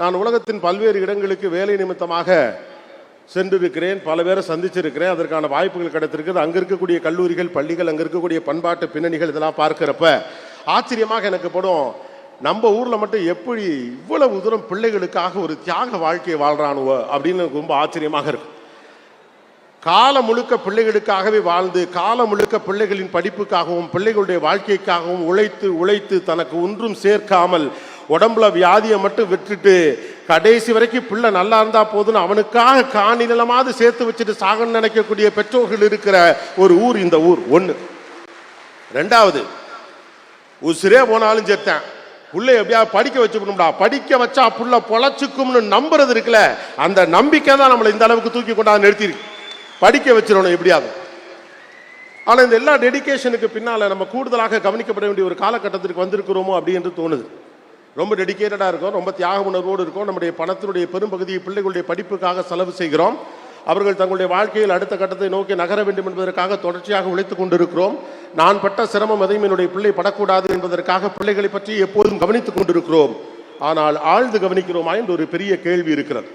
நான் உலகத்தின் பல்வேறு இடங்களுக்கு வேலை நிமித்தமாக சென்றிருக்கிறேன் பல பேரை சந்திச்சிருக்கிறேன் அதற்கான வாய்ப்புகள் கிடைத்திருக்குது அங்கே இருக்கக்கூடிய கல்லூரிகள் பள்ளிகள் அங்கே இருக்கக்கூடிய பண்பாட்டு பின்னணிகள் இதெல்லாம் பார்க்குறப்ப ஆச்சரியமாக எனக்கு படும். நம்ம ஊரில் மட்டும் எப்படி இவ்வளவு தூரம் பிள்ளைகளுக்காக ஒரு தியாக வாழ்க்கையை வாழ்கிறானுவோ அப்படின்னு எனக்கு ரொம்ப ஆச்சரியமாக இருக்கு. காலம் முழுக்க பிள்ளைகளுக்காகவே வாழ்ந்து காலம் முழுக்க பிள்ளைகளின் படிப்புக்காகவும் பிள்ளைகளுடைய வாழ்க்கைக்காகவும் உழைத்து உழைத்து தனக்கு ஒன்றும் சேர்க்காமல் உடம்புல வியாதியை மட்டும் விட்டுட்டு கடைசி வரைக்கும் பிள்ளை நல்லா இருந்தா போதுன்னு அவனுக்காக காணி நிலமாவது சேர்த்து வச்சுட்டு சாகன்னு நினைக்கக்கூடிய பெற்றோர்கள் இருக்கிற ஒரு ஊர் இந்த ஊர் ஒன்று ரெண்டாவது உசிரே போனாலும் சேர்த்தேன். புள்ளை எப்படியாவது படிக்க வச்சுக்கணும்டா. படிக்க வச்சா புள்ள பொழைச்சுக்கும்னு நம்புறது இருக்குல்ல அந்த நம்பிக்கை தான் நம்மளை இந்த அளவுக்கு தூக்கி கொண்டாந்து நிறுத்திருக்கு. படிக்க வச்சிடணும் எப்படியாவது. ஆனால் இந்த எல்லா டெடிகேஷனுக்கு பின்னால் நம்ம கூடுதலாக கவனிக்கப்பட வேண்டிய ஒரு காலகட்டத்திற்கு வந்திருக்கிறோமோ அப்படி என்று தோணுது. ரொம்ப டெடிகேட்டடாக இருக்கும் ரொம்ப தியாக உணர்வோடு இருக்கும். நம்முடைய பணத்தினுடைய பெரும்பகுதியை பிள்ளைகளுடைய படிப்புக்காக செலவு செய்கிறோம். அவர்கள் தங்களுடைய வாழ்க்கையில் அடுத்த கட்டத்தை நோக்கி நகர வேண்டும் என்பதற்காக தொடர்ச்சியாக உழைத்துக் கொண்டிருக்கிறோம். நான் பட்ட சிரமம் எதையும் என்னுடைய பிள்ளை படக்கூடாது என்பதற்காக பிள்ளைகளை பற்றி எப்போதும் கவனித்துக் கொண்டிருக்கிறோம். ஆனால் ஆழ்ந்து கவனிக்கிறோமா என்று ஒரு பெரிய கேள்வி இருக்கிறது.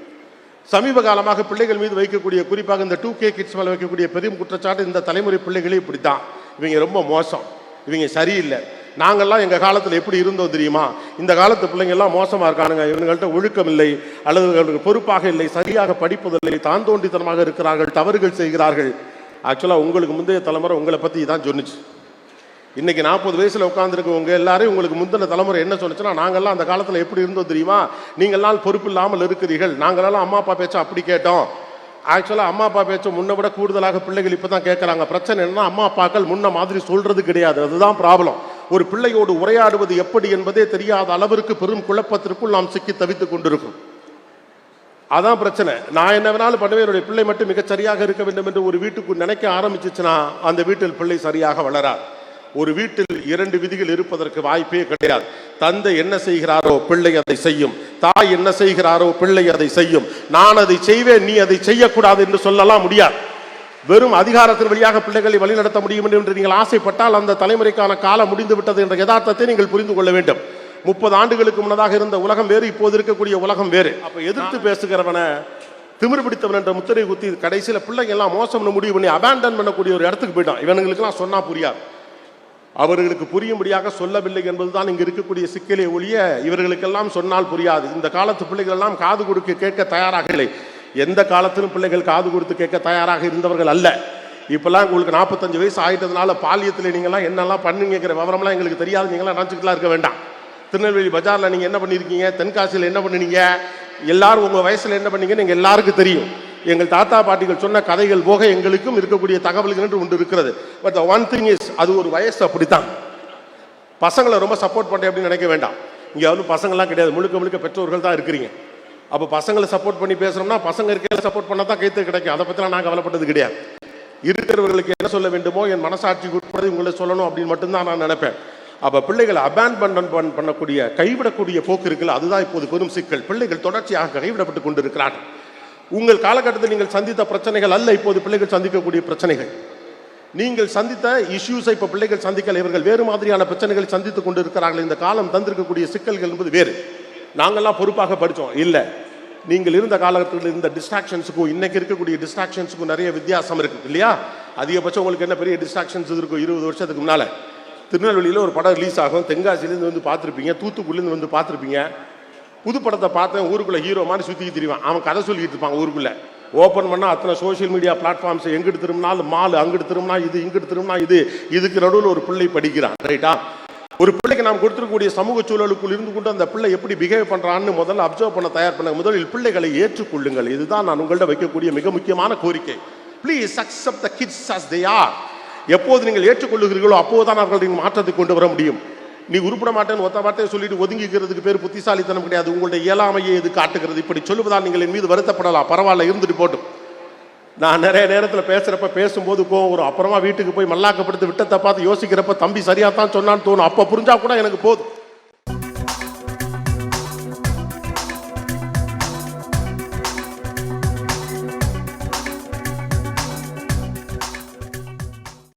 சமீப காலமாக பிள்ளைகள் மீது வைக்கக்கூடிய குறிப்பாக இந்த டூ கே கிட்ஸ் மேலே வைக்கக்கூடிய பெரும் குற்றச்சாட்டு இந்த தலைமுறை பிள்ளைகளே இப்படி தான் இவங்க ரொம்ப மோசம். இவங்க சரியில்லை. நாங்கள்லாம் எங்கள் காலத்தில் எப்படி இருந்தோம் தெரியுமா? இந்த காலத்து பிள்ளைங்கள்லாம் மோசமாக இருக்கானுங்க. இவங்கள்ட்ட ஒழுக்கம் இல்லை அல்லது அவர்களுக்கு பொறுப்பாக இல்லை. சரியாக படிப்பதில்லை. தான் தோண்டித்தனமாக இருக்கிறார்கள். தவறுகள் செய்கிறார்கள். ஆக்சுவலாக உங்களுக்கு முந்தைய தலைமுறை உங்களை பற்றி தான் சொன்னுச்சு. இன்னைக்கு நாற்பது வயசில் உட்காந்துருக்கவங்க எல்லாரும் உங்களுக்கு முந்தின தலைமுறை என்ன சொன்னுச்சுன்னா நாங்கள்லாம் அந்த காலத்தில் எப்படி இருந்தோம் தெரியுமா? நீங்கள்லாம் பொறுப்பு இல்லாமல் இருக்கிறீர்கள். நாங்களெல்லாம் அம்மா அப்பா பேச்ச அப்படி கேட்டோம். ஆக்சுவலாக அம்மா அப்பா பேச்ச முன்ன விட கூடுதலாக பிள்ளைகள் இப்போ தான் கேட்குறாங்க பிரச்சனை என்னன்னா அம்மா அப்பாக்கள் முன்ன மாதிரி சொல்கிறது கிடையாது. அதுதான் ப்ராப்ளம் ஒரு பிள்ளையோடு உரையாடுவது எப்படி என்பதே தெரியாத அளவிற்கு பெரும் குழப்பத்திற்குள் நாம் சிக்கி தவித்துக் கொண்டிருக்கும். அதான் பிரச்சனை. நான் என்ன வேணாலும் பண்ணுவேன். என்னுடைய பிள்ளை மட்டும் மிகச் சரியாக இருக்க வேண்டும் என்று ஒரு வீட்டுக்கு நினைக்க ஆரம்பிச்சிச்சுன்னா அந்த வீட்டில் பிள்ளை சரியாக வளராது. ஒரு வீட்டில் இரண்டு விதிகள் இருப்பதற்கு வாய்ப்பே கிடையாது. தந்தை என்ன செய்கிறாரோ பிள்ளை அதை செய்யும். தாய் என்ன செய்கிறாரோ பிள்ளை அதை செய்யும். நான் அதை செய்வேன் நீ அதை செய்யக்கூடாது என்று சொல்லலாம் முடியாது. வெறும் அதிகாரத்தின் வழியாக பிள்ளைகளை வழிநடத்த முடியும் என்று நீங்கள் ஆசைப்பட்டால் அந்த தலைமுறைக்கான காலம் முடிந்து விட்டது என்ற யதார்த்தத்தை நீங்கள் புரிந்து கொள்ள வேண்டும். முப்பது ஆண்டுகளுக்கு முன்னதாக இருந்த உலகம் வேறு இப்போது இருக்கக்கூடிய உலகம் வேறு. அப்ப எதிர்த்து பேசுகிறவனை திமிரு பிடித்தவன் என்ற முத்திரை குத்தி கடைசியில் பிள்ளைங்க எல்லாம் மோசம்னு முடிவு பண்ணி அபேண்டன் பண்ணக்கூடிய ஒரு இடத்துக்கு போயிட்டான். இவனுங்களுக்கெல்லாம் சொன்னா புரியாது. அவர்களுக்கு புரியும்படியாக சொல்லவில்லை என்பதுதான் இங்கு இருக்கக்கூடிய சிக்கலே ஒழிய இவர்களுக்கெல்லாம் சொன்னால் புரியாது. இந்த காலத்து பிள்ளைகள் எல்லாம் காது கொடுக்க கேட்க தயாராக இல்லை. எந்த காலத்திலும் பிள்ளைகள் காது கொடுத்து கேட்க தயாராக இருந்தவர்கள் அல்ல. இப்போல்லாம் உங்களுக்கு நாற்பத்தஞ்சு வயசு ஆகிட்டதுனால பாலியத்தில் நீங்கள்லாம் என்னெல்லாம் பண்ணுங்கிற விவரம்லாம் எங்களுக்கு தெரியாது. நீங்களாம் நினச்சிக்கலாம் இருக்க வேண்டாம். திருநெல்வேலி பஜாரில் நீங்கள் என்ன பண்ணியிருக்கீங்க? தென்காசியில் என்ன பண்ணுனீங்க? எல்லாரும் உங்கள் வயசில் என்ன பண்ணீங்கன்னு எங்கள் எல்லாருக்கும் தெரியும். எங்கள் தாத்தா பாட்டிகள் சொன்ன கதைகள் போக எங்களுக்கும் இருக்கக்கூடிய தகவல்கள் என்று ஒன்று இருக்கிறது. பட் ஒன் திங் இஸ் அது ஒரு வயசு அப்படித்தான். பசங்களை ரொம்ப சப்போர்ட் பண்ணுறேன் அப்படின்னு நினைக்க வேண்டாம். இங்கே வந்து பசங்கள்லாம் கிடையாது. முழுக்க முழுக்க பெற்றோர்கள் தான் இருக்கிறீங்க. அப்போ பசங்களை சப்போர்ட் பண்ணி பேசுகிறோம்னா பசங்க இருக்கையில் சப்போர்ட் பண்ணால் தான் கைத்து கிடைக்கும். அதை பற்றிலாம் நான் கவலைப்பட்டது கிடையாது. இருக்கிறவர்களுக்கு என்ன சொல்ல வேண்டுமோ என் மனசாட்சிக்கு உட்பட உங்களை சொல்லணும் அப்படின்னு மட்டும்தான் நான் நினைப்பேன். அப்போ பிள்ளைகளை அபேண்ட்மெண்ட் பண்ணக்கூடிய கைவிடக்கூடிய போக்கு இருக்குல்ல அதுதான் இப்போது பெரும் சிக்கல். பிள்ளைகள் தொடர்ச்சியாக கைவிடப்பட்டு கொண்டிருக்கிறார்கள். உங்கள் காலகட்டத்தில் நீங்கள் சந்தித்த பிரச்சனைகள் அல்ல இப்போது பிள்ளைகள் சந்திக்கக்கூடிய பிரச்சனைகள். நீங்கள் சந்தித்த இஷ்யூஸை இப்போ பிள்ளைகள் சந்திக்கல இவர்கள் வேறு மாதிரியான பிரச்சனைகளை சந்தித்துக் கொண்டிருக்கிறார்கள். இந்த காலம் தந்திருக்கக்கூடிய சிக்கல்கள் என்பது வேறு. நாங்கள்லாம் பொறுப்பாக படித்தோம் இல்லை. நீங்கள் இருந்த காலகட்டத்தில் இருந்த டிஸ்ட்ராக்ஷன்ஸுக்கும் இன்றைக்கி இருக்கக்கூடிய டிஸ்ட்ராக்ஷன்ஸுக்கும் நிறைய வித்தியாசம் இருக்குது இல்லையா? அதிகபட்சம் உங்களுக்கு என்ன பெரிய டிஸ்ட்ராக்ஷன்ஸ் இருக்கும் இருபது வருஷத்துக்கு முன்னால். திருநெல்வேலியில் ஒரு படம் ரிலீஸ் ஆகும். தென்காசிலேருந்து வந்து பார்த்துருப்பீங்க. தூத்துக்குடிலேருந்து வந்து பார்த்துருப்பீங்க. புது படத்தை பார்த்தேன் ஊருக்குள்ளே ஹீரோ மாதிரி சுற்றி திரிவான். அவன் கதை சொல்லிட்டு இருப்பான் ஊருக்குள்ளே. ஓப்பன் பண்ணால் அத்தனை சோஷியல் மீடியா பிளாட்ஃபார்ம்ஸ் எங்கிட்டு திரும்பினாலும் மால் அங்கிட்டு திரும்பினா இது இங்கிட்டு திரும்பினா இது. இதுக்கு நடுவில் ஒரு பிள்ளை படிக்கிறான். ரைட்டா ஒரு பிள்ளைக்கு நாம் கொடுத்துருக்கக்கூடிய சமூக சூழலுக்குள் இருந்து கொண்டு அந்த பிள்ளை எப்படி பிஹேவ் பண்ணுறான்னு முதல்ல அப்சர்வ் பண்ண தயார் பண்ண முதலில் பிள்ளைகளை ஏற்றுக்கொள்ளுங்கள். இதுதான் நான் உங்கள்கிட்ட வைக்கக்கூடிய மிக முக்கியமான கோரிக்கை. Please accept the kids as they are எப்போது நீங்கள் ஏற்றுக்கொள்ளுகிறீர்களோ அப்போதுதான் அவர்கள் நீங்கள் மாற்றத்தை கொண்டு வர முடியும். நீ உருப்பட மாட்டேன்னு ஒத்த வார்த்தையை சொல்லிட்டு ஒதுங்கிக்கிறதுக்கு பேர் புத்திசாலித்தனம் கிடையாது. உங்களுடைய இயலாமையை இது காட்டுகிறது. இப்படி சொல்லுவதால் நீங்கள் என் மீது வருத்தப்படலாம். பரவாயில்ல இருந்துட்டு போட்டும். நான் நிறைய நேரத்தில் பேசுகிறப்ப பேசும்போது கோவம் வரும். அப்புறமா வீட்டுக்கு போய் மல்லாக்கப்படுத்து விட்டத்தை பார்த்து யோசிக்கிறப்ப தம்பி சரியாக தான் சொன்னான்னு தோணும். அப்போ புரிஞ்சால் கூட எனக்கு போதும்.